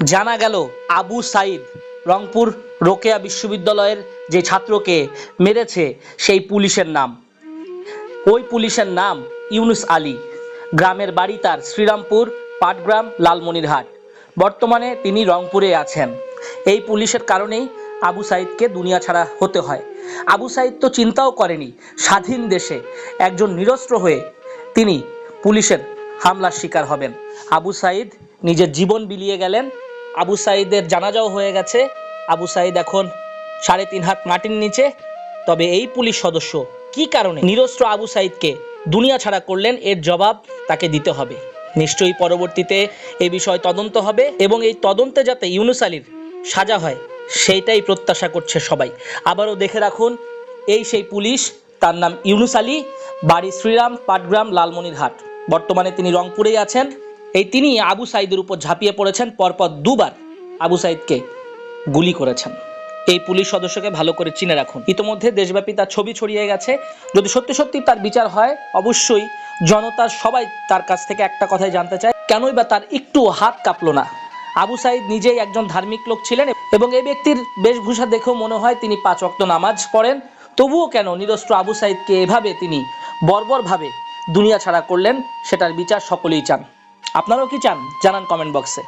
জানা গেল আবু সাইদ রংপুর রোকেয়া বিশ্ববিদ্যালয়ের যে ছাত্রকে মেরেছে সেই পুলিশের নাম। ওই পুলিশের নাম ইউনুস আলী। গ্রামের বাড়ি তার শ্রীরামপুর, পাটগ্রাম, লালমনিরহাট। বর্তমানে তিনি রংপুরে আছেন। এই পুলিশের কারণেই আবু সাইদকে দুনিয়া ছাড়া হতে হয়। আবু সাইদ তো চিন্তাও করেনি, স্বাধীন দেশে একজন নিরস্ত্র হয়ে তিনি পুলিশের হামলার শিকার হবেন। আবু সাইদ নিজের জীবন বিলিয়ে গেলেন আবু সাইদের জানাজাও হয়ে গেছে। আবু সাইদ এখন সাড়ে তিন হাত মাটির নিচে। তবে এই পুলিশ সদস্য কি কারণে নিরস্ত্র আবু সাইদকে দুনিয়া ছাড়া করলেন, এর জবাব তাকে দিতে হবে। নিশ্চয়ই পরবর্তীতে এই বিষয় তদন্ত হবে এবং এই তদন্তে যাতে ইউনুস আলীর সাজা হয়, সেইটাই প্রত্যাশা করছে সবাই। আবারও দেখে রাখুন, এই সেই পুলিশ, তার নাম ইউনুস আলী, বাড়ি শ্রীরাম, পাটগ্রাম, লালমনিরহাট। বর্তমানে তিনি রংপুরেই আছেন। এই তিনি আবু সাইদের উপর ঝাঁপিয়ে পড়েছেন, পরপর দুবার আবু সাইদকে গুলি করেছেন। এই পুলিশ সদস্যকে ভালো করে চিনে রাখুন। ইতোমধ্যে দেশব্যাপী তার ছবি ছড়িয়ে গেছে। যদি সত্যি সত্যি তার বিচার হয়, অবশ্যই জনতার সবাই তার কাছ থেকে একটা কথাই জানতে চায়, কেনই বা তার একটু হাত কাঁপলো না। আবু সাইদ নিজেই একজন ধার্মিক লোক ছিলেন এবং এই ব্যক্তির বেশভূষা দেখেও মনে হয় তিনি পাঁচ ওয়াক্ত নামাজ পড়েন। তবুও কেন নিরস্ত্র আবু সাইদকে এভাবে তিনি বর্বরভাবে দুনিয়া ছাড়া করলেন, সেটার বিচার সকলেই চান। আপনারাও কি চান? জানান কমেন্ট বক্সে